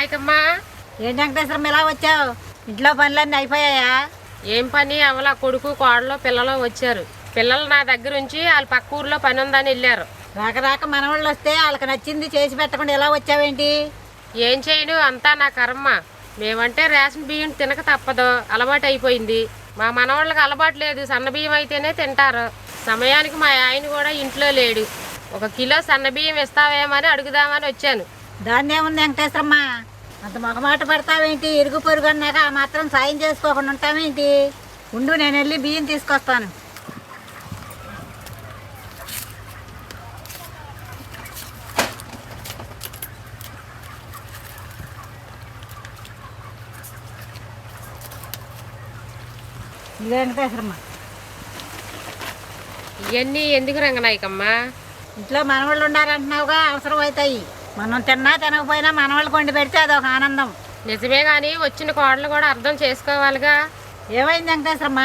రంగనాయకమ్మ ఏంటి వెంకటేశ్వరం ఇలా వచ్చావు? ఇంట్లో పనులన్నీ అయిపోయాయా? ఏం పని? అవలా కొడుకు కోడలు పిల్లలు వచ్చారు. పిల్లలు నా దగ్గర ఉంచి వాళ్ళ పక్క ఊర్లో పని ఉందని వెళ్ళారు. రాక రాక మనవాళ్ళు వస్తే వాళ్ళకి నచ్చింది చేసి పెట్టకుండా ఎలా వచ్చావేంటి? ఏం చేయను? అంతా నా కర్మ. మేమంటే రేషన్ బియ్యం తినక తప్పదు. అలవాటు అయిపోయింది. మా మనవాళ్ళకి అలవాటు లేదు. సన్న బియ్యం అయితేనే తింటారు. సమయానికి మా ఆయన కూడా ఇంట్లో లేడు. ఒక కిలో సన్న బియ్యం ఇస్తావేమని అడుగుదామని వచ్చాను. దాన్ని ఏముంది వెంకటేశ్వరమ్మ. అంత మొగమాట పడతావేంటి? ఇరుగు పొరుగు అన్నాక ఆ మాత్రం సాయం చేసుకోకుండా ఉంటావేంటి? ఉండు నేను వెళ్ళి బియ్యం తీసుకొస్తాను. ఇది వెంకటేశ్వరమ్మ. ఇవన్నీ ఎందుకు రంగనాయకమ్మ? ఇంట్లో మనవాళ్ళు ఉండాలంటున్నావుగా అవసరం అవుతాయి మనం తిన్నా తినకపోయినా మనవాళ్ళు కొండి పెడితే అదొక ఆనందం. నిజమే కానీ వచ్చిన కోడలు కూడా అర్థం చేసుకోవాలిగా. ఏమైంది వెంకటేశ్వరమ్మ?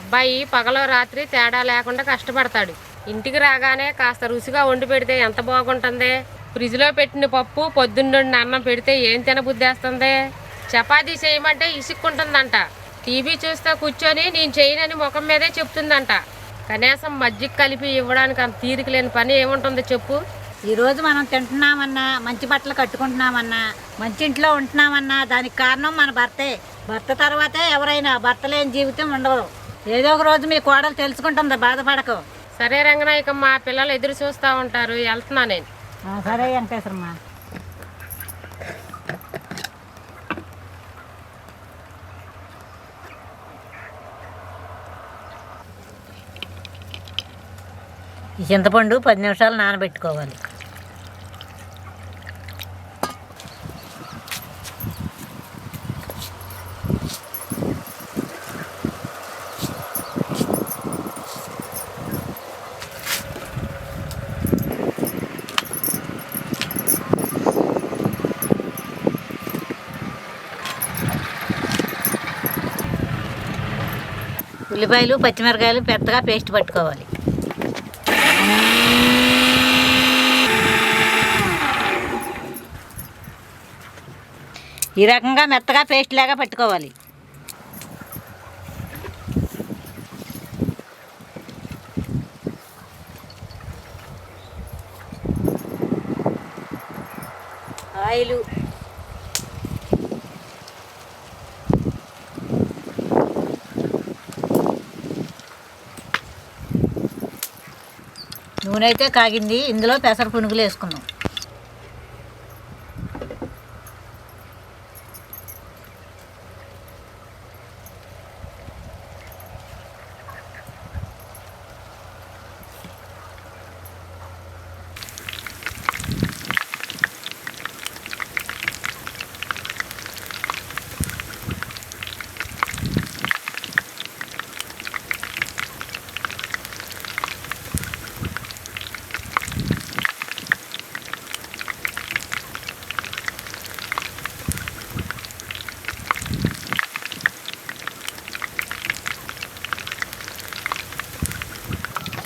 అబ్బాయి పగలో రాత్రి తేడా లేకుండా కష్టపడతాడు. ఇంటికి రాగానే కాస్త రుచిగా వండి పెడితే ఎంత బాగుంటుంది? ఫ్రిడ్జ్లో పెట్టిన పప్పు పొద్దున్నుండి అన్నం పెడితే ఏం తినబుద్ధేస్తుంది? చపాతీ చేయమంటే ఇసుక్కుంటుందంట. టీవీ చూస్తూ కూర్చొని నేను చేయనని ముఖం మీదే చెప్తుందంట. కనీసం మజ్జిగ కలిపి ఇవ్వడానికి అంత తీరిక లేని పని ఏముంటుంది చెప్పు? ఈరోజు మనం తింటున్నామన్నా మంచి బట్టలు కట్టుకుంటున్నామన్నా మంచి ఇంట్లో ఉంటున్నామన్నా దానికి కారణం మన భర్తే. భర్త తర్వాతే ఎవరైనా భర్త లేని జీవితం ఉండదు. ఏదో ఒక రోజు మీ కోడలు తెలుసుకుంటుంది బాధపడకు. సరే రంగనాయకమ్మ పిల్లలు ఎదురు చూస్తూ ఉంటారు వెళ్తున్నా నేను. సరే వెంకటేశ్వరమ్మ. ఈ చింతపండు పది నిమిషాలు నానబెట్టుకోవాలి. ఉల్లిపాయలు పచ్చిమిరకాయలు పెద్దగా పేస్ట్ పట్టుకోవాలి. ఈ రకంగా మెత్తగా పేస్ట్ లాగా పట్టుకోవాలి. ఆయిలు నూనె అయితే కాగింది. ఇందులో పెసర పునుగులు వేసుకున్నాం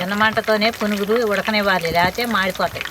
చిన్న మంటతోనే పునుగులు ఉడకనివ్వాలి లేకపోతే మాడిపోతాయి.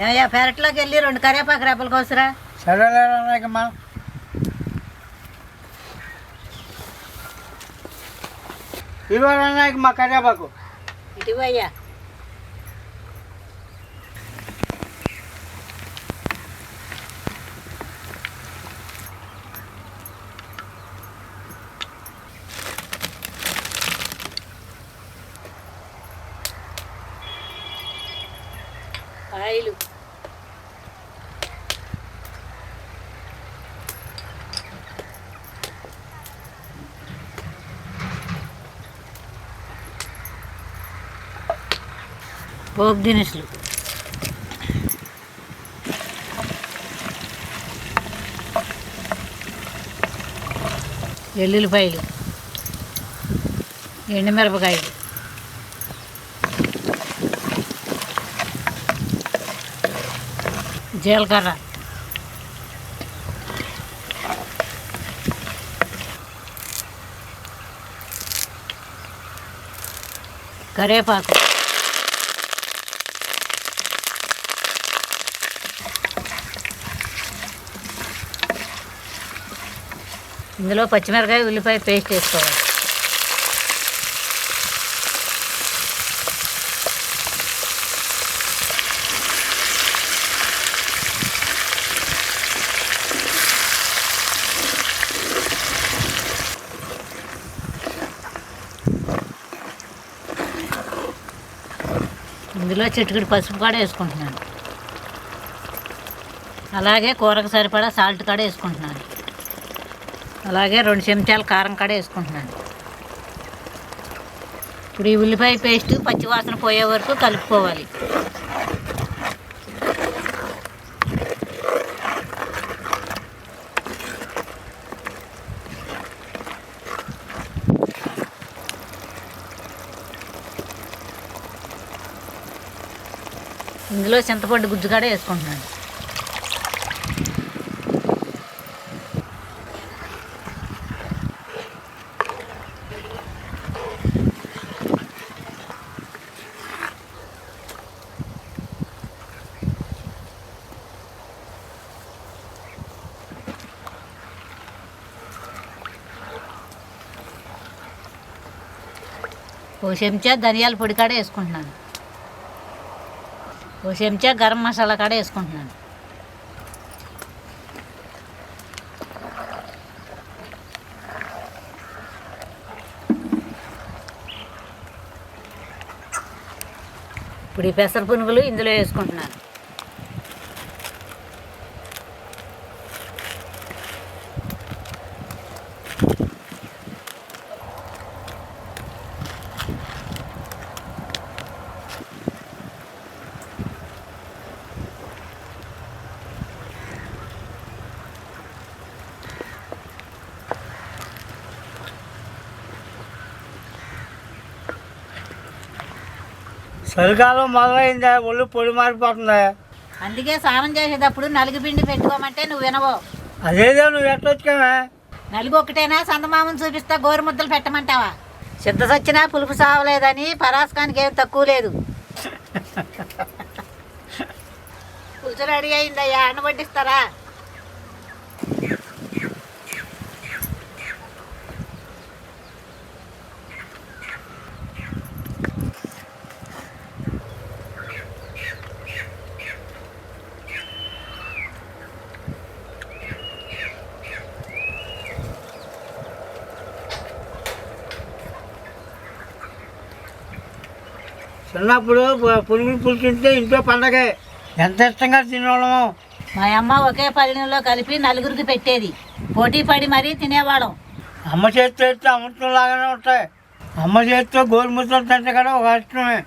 ఏమయ్యా పెరట్లోకి వెళ్ళి రెండు కరివేపాకు రేపలు కోసరా. సరేలేమ్మా ఇవ్వాలన్నా మా కరివేపాకు. ఇటువయ్యా పోపు దినుసులు వెల్లుల్లిపాయలు ఎండుమిరపకాయలు జీలకర్ర కరివేపాకు ఇందులో పచ్చిమిరకాయ ఉల్లిపాయ పేస్ట్ వేసుకోవాలి. ఇందులో చిటికెడు పసుపు కూడా వేసుకుంటున్నాను. అలాగే కూరకు సరిపడా సాల్ట్ కూడా వేసుకుంటున్నాను. అలాగే రెండు చెంచాలు కారం కూడా వేసుకుంటున్నాను. ఇప్పుడు ఈ ఉల్లిపాయ పేస్ట్ పచ్చివాసన పోయే వరకు కలుపుకోవాలి. ఇందులో చింతపండు గుజ్జు కూడా వేసుకుంటున్నాను. ఓ చెంచా ధనియాల పొడి కాడ వేసుకుంటున్నాను. ఓ చెంచా గరం మసాలా కాడ వేసుకుంటున్నాను. ఇప్పుడు ఈ పెసర పునుగులు ఇందులో వేసుకుంటున్నాను. చలికాలం మొదలైందా ఒళ్ళు పొడి మారిపోతుంది. అందుకే స్నానం చేసేటప్పుడు నలుగు పిండి పెట్టుకోమంటే నువ్వు వినవో. అదేదో నువ్వు ఎట్టొచ్చుకోవే నలుగు ఒకటేనా సందమామని చూపిస్తా గోరు ముద్దలు పెట్టమంటావా? సిద్ధ సచ్చినా పులుపు సావలేదని పరాస్కానికి ఏం తక్కువ లేదు. పులుసు రెడీ అయిందయ్యా అన్న వడ్డిస్తారా? చిన్నప్పుడు పురుగులు పులుసు తింటే ఇంట్లో పండగే. ఎంత ఇష్టంగా తినేవాళ్ళము. మా అమ్మ ఒకే పళ్ళెంలో కలిపి నలుగురికి పెట్టేది. పోటీ పడి మరీ తినేవాళ్ళం. అమ్మ చేతితో అయితే అమృతం లాగానే ఉంటాయి. అమ్మ చేతితో గోరుముద్దలు తింటే కూడా ఒక ఇష్టమే.